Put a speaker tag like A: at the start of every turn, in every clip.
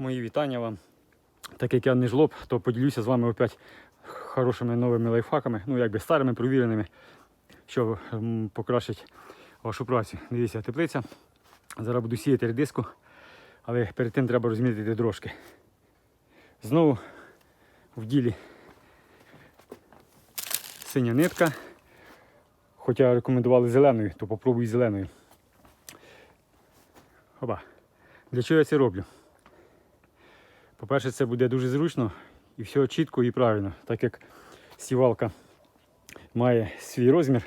A: Мої вітання вам. Так як я не жлоб, то поділюся з вами опять хорошими новими лайфхаками, ну якби старими, провіреними, що покращить вашу працю. Дивіться, теплиця. Зараз буду сіяти редиску, але перед тим треба розмітити дрожки. Знову в ділі синя нитка. Хоча рекомендували зеленою, то попробуй зеленою. Оба. Для чого я це роблю? По-перше, це буде дуже зручно і все чітко і правильно, так як сівалка має свій розмір.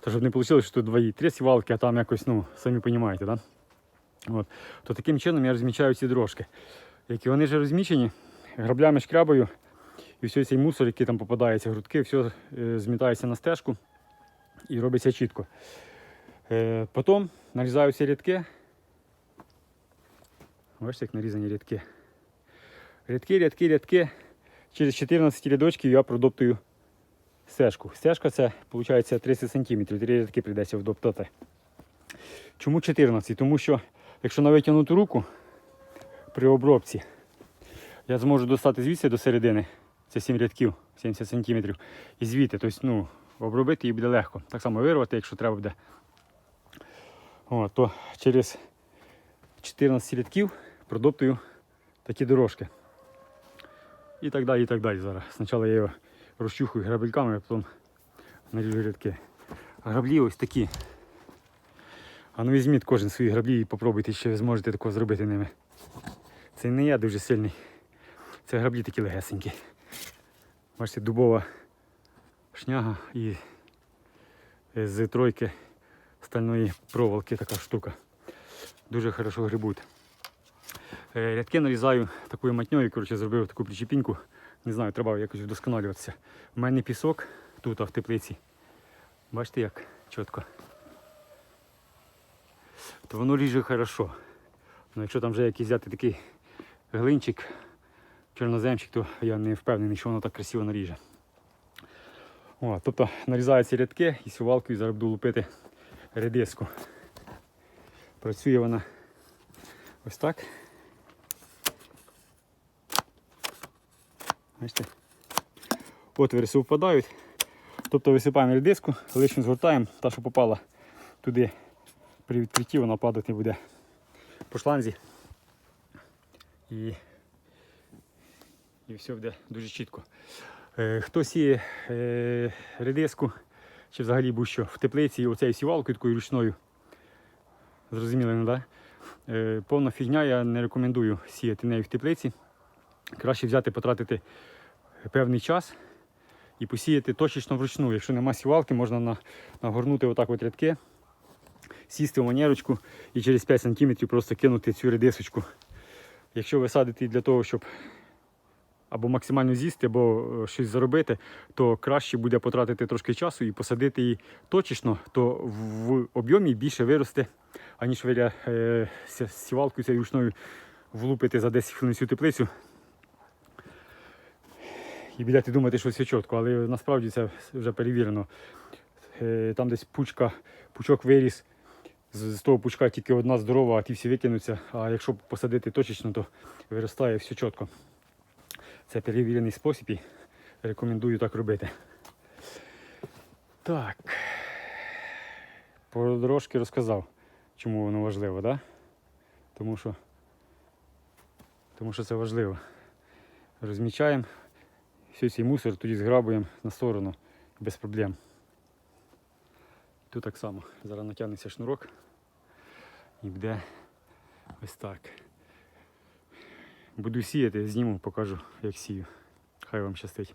A: То щоб не вийшло, що тут двої три сівалки, а там якось, ну, самі розумієте, да? От. то таким чином я розмічаю ці дорожки. Які вони вже розмічені, граблями шкрябаю, і все цей мусор, який там попадається, грудки, все змітається на стежку і робиться чітко. Е, потім нарізаю ці рядки. Бачите, як нарізані рядки. Рядки, рядки, рядки. Через 14 рядочків я продоптую стежку. Стежка це, виходить, 30 см. Три рядки прийдеться вдоптати. Чому 14? Тому що, якщо на витягнуту руку при обробці, я зможу достати звідси до середини, це 7 рядків, 70 см, і звідти, тобто, ну, обробити її буде легко. Так само вирвати, якщо треба буде. О, то через 14 рядків продоптую такі дорожки. І так далі, і так далі зараз. Спочатку я його розчухую грабельками, а потім наріжу рядки. Граблі ось такі. А ну візьміть кожен свої граблі і попробуйте, ви зможете такого зробити ними. Це не я дуже сильний. Це граблі такі легесенькі. Бачите, дубова шняга і з тройки стальної проволоки така штука. Дуже хорошо грибуть. Е, Рядки нарізаю такою матньою, коротше, зробив таку причепіньку. Не знаю, треба якось вдосконалюватися. У мене пісок тут, а в теплиці. Бачите, як чітко. То воно ріже хорошо. Ну, якщо там вже якийсь взяти такий глинчик, чорноземчик, то я не впевнений, що воно так красиво наріже. О, тобто нарізаю ці рядки і сівалкою зараз буду лупити редиску. Працює вона ось так. Бачите? Отвіри совпадають. Тобто висипаємо редиску, лишню згортаємо, та, що попала туди при відкритті, вона падати не буде по шланзі. І, і все буде дуже чітко. Е, хто сіє е, редиску, чи взагалі будь-що в теплиці оцею сівалкою такою ручною, зрозуміли, ну, да? е, повна фігня, я не рекомендую сіяти нею в теплиці. Краще взяти, потратити певний час і посіяти точечно вручну. Якщо нема сівалки, можна нагорнути отак от рядки, сісти в манерочку і через 5 см просто кинути цю редисочку. Якщо ви садите для того, щоб або максимально з'їсти, або е, щось заробити, то краще буде потратити трошки часу і посадити її точечно, то в об'ємі більше виросте, аніж ви е, сівалкою цією ручною влупити за 10 хвилин цю теплицю. І будете думати, що все чітко, але насправді це вже перевірено. Е, Там десь пучка, пучок виріс, з, того пучка тільки одна здорова, а ті всі викинуться. А якщо посадити точечно, то виростає все чітко. Це перевірений спосіб і рекомендую так робити. Так. Про дорожки розказав, чому воно важливо, да? Тому що, тому що це важливо. Розмічаємо все цей мусор, тоді зграбуємо на сторону без проблем. Тут так само. Зараз натягнеться шнурок і буде ось так. Буду сіяти, зніму, покажу, як сію. Хай вам щастить.